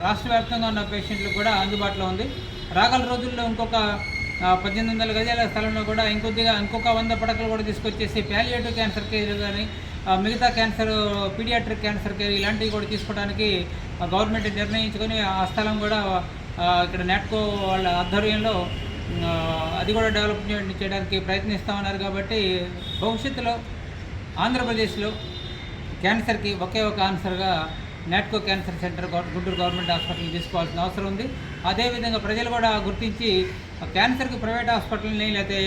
రాష్ట్ర వ్యాప్తంగా ఉన్న పేషెంట్లు కూడా అందుబాటులో ఉంది. రాగల రోజుల్లో ఇంకొక పద్దెనిమిది వందల గజాల స్థలంలో కూడా ఇంకొద్దిగా ఇంకొక వంద పడకలు కూడా తీసుకొచ్చేసి ప్యాలియేటివ్ క్యాన్సర్ కేర్ కానీ మిగతా క్యాన్సర్ పీడియాట్రిక్ క్యాన్సర్ కేర్ ఇలాంటివి కూడా తీసుకోవడానికి గవర్నమెంట్ నిర్ణయించుకొని ఆ స్థలం కూడా ఇక్కడ నెట్కో వాళ్ళ ఆధ్వర్యంలో అది కూడా డెవలప్మెంట్ చేయడానికి ప్రయత్నిస్తామన్నారు కాబట్టి భవిష్యత్తులో ఆంధ్రప్రదేశ్లో క్యాన్సర్కి ఒకే ఒక ఆన్సర్గా Natco cancer centre Guntur government hospital తీసుకోవాల్సిన అవసరం ఉంది. అదేవిధంగా ప్రజలు కూడా గుర్తించి క్యాన్సర్కి ప్రైవేట్ హాస్పిటల్ని లేకపోతే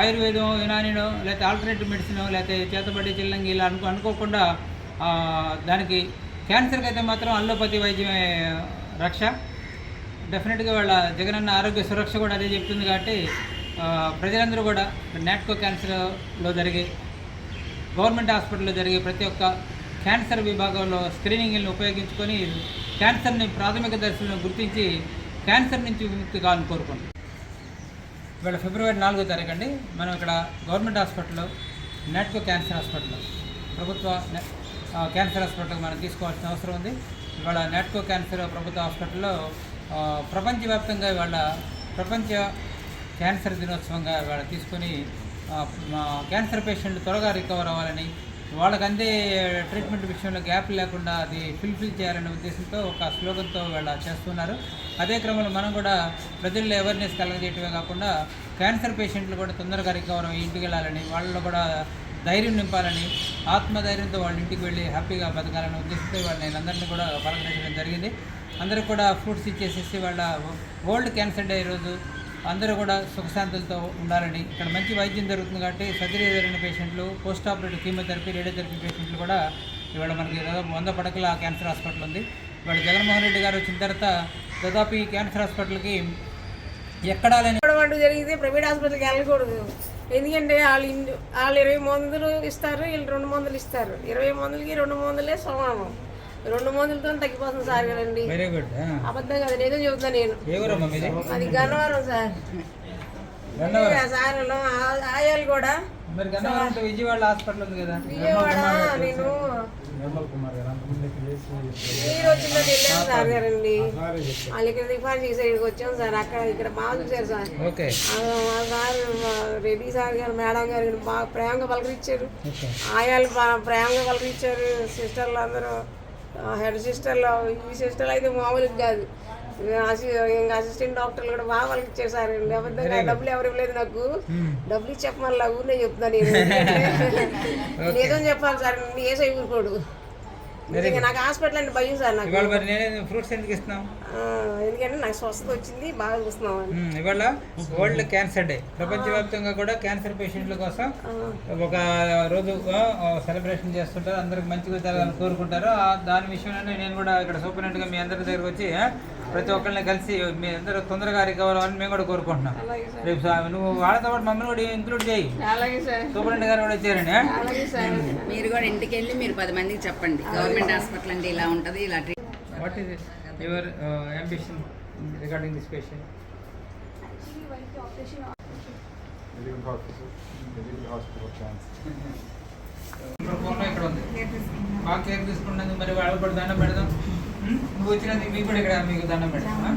ఆయుర్వేదం యునానినో లేకపోతే ఆల్టర్నేటివ్ మెడిసిన్ లేకపోతే చేతబడి చిల్లంగి ఇలా అనుకో అనుకోకుండా దానికి క్యాన్సర్కి అయితే మాత్రం అల్లోపతి వైద్యమే రక్ష. డెఫినెట్గా వాళ్ళ జగనన్న ఆరోగ్య సురక్ష కూడా అదే చెప్తుంది కాబట్టి ప్రజలందరూ కూడా నాట్కో క్యాన్సర్లో జరిగే గవర్నమెంట్ హాస్పిటల్లో జరిగే ప్రతి ఒక్క క్యాన్సర్ విభాగంలో స్క్రీనింగ్ని ఉపయోగించుకొని క్యాన్సర్ని ప్రాథమిక దశలను గుర్తించి క్యాన్సర్ నుంచి విముక్తి కావాలని కోరుకుంటున్నాం. ఇవాళ ఫిబ్రవరి నాలుగో తారీఖు అండి మనం ఇక్కడ గవర్నమెంట్ హాస్పిటల్లో నెట్కో క్యాన్సర్ హాస్పిటల్ ప్రభుత్వ క్యాన్సర్ హాస్పిటల్ మనం తీసుకోవాల్సిన అవసరం ఉంది. ఇవాళ నెట్కో క్యాన్సర్ ప్రభుత్వ హాస్పిటల్లో ప్రపంచవ్యాప్తంగా ఇవాళ ప్రపంచ క్యాన్సర్ దినోత్సవంగా ఇవాళ తీసుకొని క్యాన్సర్ పేషెంట్లు త్వరగా రికవర్ అవ్వాలని వాళ్ళకందే ట్రీట్మెంట్ విషయంలో గ్యాప్ లేకుండా అది ఫిల్ఫిల్ చేయాలనే ఉద్దేశంతో ఒక స్లోగన్తో వాళ్ళ చేస్తున్నారు. అదే క్రమంలో మనం కూడా ప్రజల్లో అవేర్నెస్ కలగజేయటమే కాకుండా క్యాన్సర్ పేషెంట్లు కూడా తొందరగా రికవర్ అయ్యి ఇంటికి వెళ్ళాలని వాళ్ళలో కూడా ధైర్యం నింపాలని ఆత్మధైర్యంతో వాళ్ళ ఇంటికి వెళ్ళి హ్యాపీగా బతకాలనే ఉద్దేశంతో వాళ్ళని నేను అందరినీ కూడా పలకరించడం జరిగింది. అందరికి కూడా ఫ్రూట్స్ ఇచ్చేసేసి వాళ్ళ వరల్డ్ క్యాన్సర్ డే రోజు అందరూ కూడా సుఖశాంతులతో ఉండాలని ఇక్కడ మంచి వైద్యం జరుగుతుంది కాబట్టి సర్జరీ జరిగిన పేషెంట్లు పోస్ట్ ఆపరేటివ్ కీమోథెరపీ రేడియోథెరపీ పేషెంట్లు కూడా ఇవాళ మనకి దాదాపు వంద పడకల క్యాన్సర్ హాస్పిటల్ ఉంది. ఇవాళ జగన్మోహన్ రెడ్డి గారు వచ్చిన తర్వాత దాదాపు ఈ క్యాన్సర్ హాస్పిటల్కి ఎక్కడా లేని అంటూ జరిగితే ప్రైవేట్ హాస్పిటల్కి వెళ్ళకూడదు. ఎందుకంటే వాళ్ళు ఇన్- వాళ్ళు ఇరవై మందులు ఇస్తారు వీళ్ళు రెండు మందులు ఇస్తారు. ఇరవై మందులకి రెండు మందులే సమానం. రెండు మందులతో తగ్గిపోతుంది సార్ కదండి. వెరీ గుడ్ అబద్ధం కదా ఏదో చెబుతున్నా నేను. అది గన్నవరం సార్. సార్ ఆయాలు కూడా మరి గన్నవరం అంటే విజయవాడ హాస్పిటల్ ఉంది కదా? విజయవాడ నేను మీరు వచ్చిందని సార్ గారండి వాళ్ళు ఇక్కడ రిఫర్ చేసి ఇక్కడికి వచ్చాం సార్. అక్కడ ఇక్కడ బాగా చూశారు సార్. సార్ రెడ్డి సార్ గారు మేడం గారు బాగా ప్రేమగా పలకరించారు. ఆయాలు ప్రేమగా పలకరించారు. సిస్టర్లు అందరూ హెడ్ సిస్టర్లు ఈ సిస్టర్లు అయితే మామూలుగా కాదు. ఇంకా అసిస్టెంట్ డాక్టర్లు కూడా బాగా పలకరించారు సార్ అబద్ధంగా డబ్బులు ఎవరు ఇవ్వలేదు నాకు. డబ్బులు చెప్పమల్లా ఊరినే చెప్తున్నాను నేను. నిజం చెప్పాలి సార్ ఏ సై ఊరుకోడు. నాకు హాస్పిటల్ అంటే భయం సార్ నాకు. ఇవాళ మరి నేను ఫ్రూట్స్ ఎందుకు ఇస్తున్నాం ఎందుకంటే నాకు స్వస్థత వచ్చింది బాగా చూస్తున్నాం. ఇవాళ వరల్డ్ క్యాన్సర్ డే. ప్రపంచవ్యాప్తంగా కూడా క్యాన్సర్ పేషెంట్ల కోసం ఒక రోజు సెలబ్రేషన్ చేస్తుంటారు. అందరికి మంచిగా జరగాలని కోరుకుంటారు. దాని విషయంలోనే నేను కూడా ఇక్కడ సూపరింటెండెంట్గా మీ అందరి దగ్గరకు వచ్చి ప్రతి ఒక్కరిని కలిసి మీ అందరూ తొందరగా రికవర్ అవ్వాలని మేము కూడా కోరుకుంటున్నాం. రేపు సా- నువ్వు వాళ్ళతో పాటు మమ్మల్ని కూడా ఇంక్లూడ్ చేయి. అలాగే సార్. సూపరింటెండెంట్ గారు కూడా వచ్చారండి. మీరు కూడా ఇంటికి వెళ్ళి మీరు పది మందికి చెప్పండి. గవర్నమెంట్ హాస్పిటల్ అంటే ఇలా ఉంటుంది ఇలా this patient? Medical hospital, medical hospital chance. ఇక్కడ ఫోన్లో ఇక్కడ ఉంది. బాగా కేర్ తీసుకున్నందుకు మరి వాళ్ళు కూడా దండం పెడదాం? నువ్వు వచ్చినందుకు మీకు కూడా ఇక్కడ మీకు దండం పెడదాం